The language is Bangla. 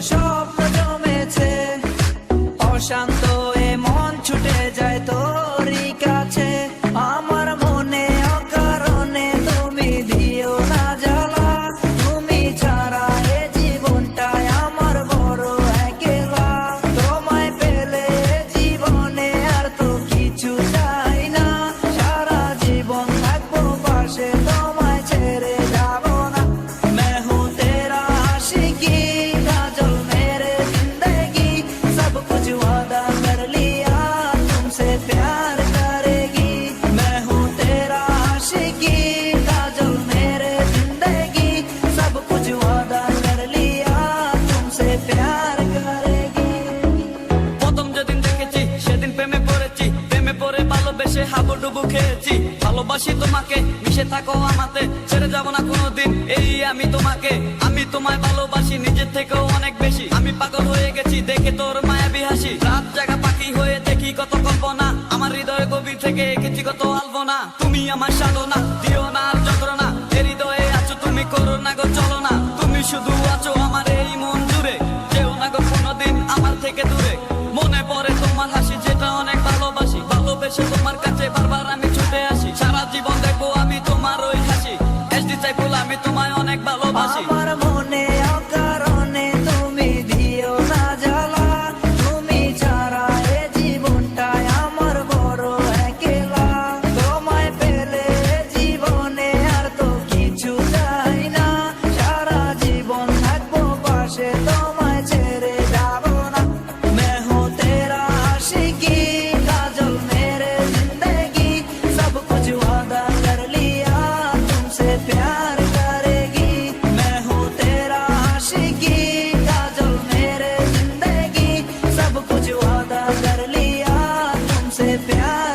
স্বপ্ন জমেছে। অশান্ত এ মন ছুটে যায় তোর কাছে। ডুবু খেয়েছি। ভালোবাসি তোমাকে, মিশে থাকো আমাতে। ছেড়ে যাব না কোনোদিন, এই আমি তোমাকে। আমি তোমায় ভালোবাসি, নিজের থেকেও অনেক বেশি। আমি পাগল হয়ে গেছি, দেখে তোর মায়াবী হাসি। রাত জায়গা পাখি হয়ে দেখি কত কল্পনা। আমার হৃদয় গভীর থেকে এঁকেছি কত আলপনা। তুমি আমার সাধনা, দিও না anything.